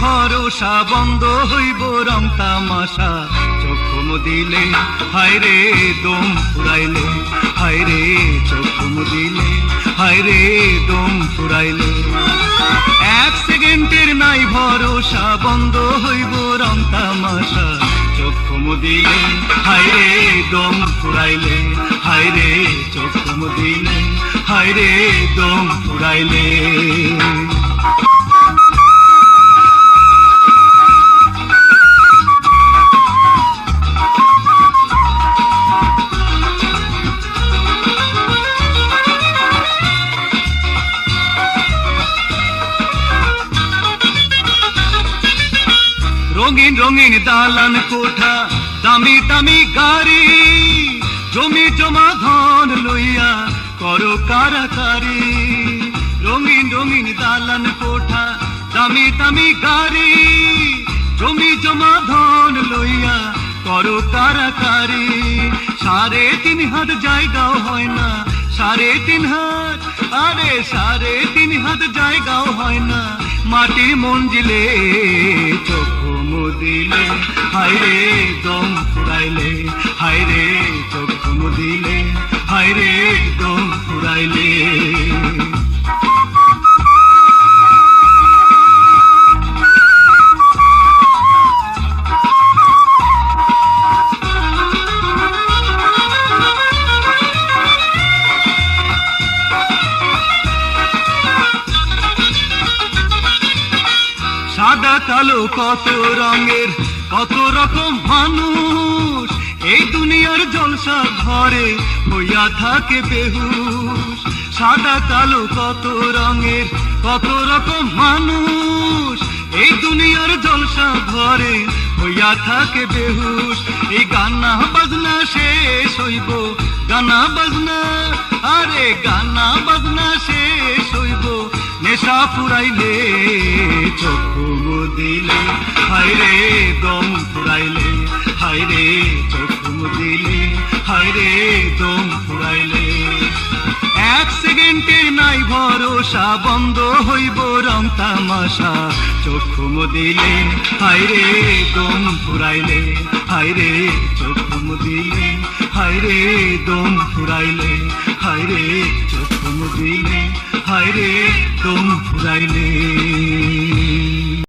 ভরসা বন্ধ হইব রং তামাশা। চক্ষু মুদিলে হায়রে দম ফুরাইলে। হায়রে চক্ষু মুদিলে হায়রে দম ফুরাইলে। এক সেকেন্ডের নাই ভরসা, বন্ধ হইব রং তামাশা। চক্ষু মুদিলে হায়রে দম ফুরাইলে। হায়রে চক্ষু মুদিলে হায়রে দম ফুরাইলে। রঙিন রঙিন দালান কোঠা, দামি দামি গাড়ি, জমি জমা ধন লইয়া করো কারাকারি। রঙিন রঙিন দালান কোঠা, দামি দামি গাড়ি, জমি জমা ধন লইয়া করো কারাকারি। সাড়ে তিন হাত জায়গাও হয় না, সাড়ে তিন হাত, আরে সাড়ে তিন হাত জায়গাও হয় না। মাটির মঞ্জিলে চক্ষু মুদিলে হাইরে দম ফুরাইলে হাইরে চক্ষু দিলে হাইরে দম ফুরাইলে। সাদা কালো, কত রঙের, কত রকম মানুষ। এই দুনিয়ার জলসা ঘরে হইয়া থাকে বেহুশ। সাদা কালো, কত রঙের, কত রকম মানুষ। এই দুনিয়ার জলসা ঘরে হইয়া থাকে বেহুশ। এই গানা বাজনা শেষ হইব গানা বাজনা, আরে গানা বাজনা শেষ হইব। নেশা ফুরাইলে, চক্ষু মুদিলে। হায়রে দম ফুরাইলে হায়রে চক্ষু মুদিলে। হায়রে দম ফুরাইলে। এক সেকেন্ডের নাই ভরসা, বন্ধ হইব রং তামাশা। চক্ষু মুদিলে হায়রে দম ফুরাইলে। হায়রে চক্ষু মুদিলে। হায়রে দম ফুরাইলে হায়রে চোখ দিলে হায়রে দম ফুরাইলে।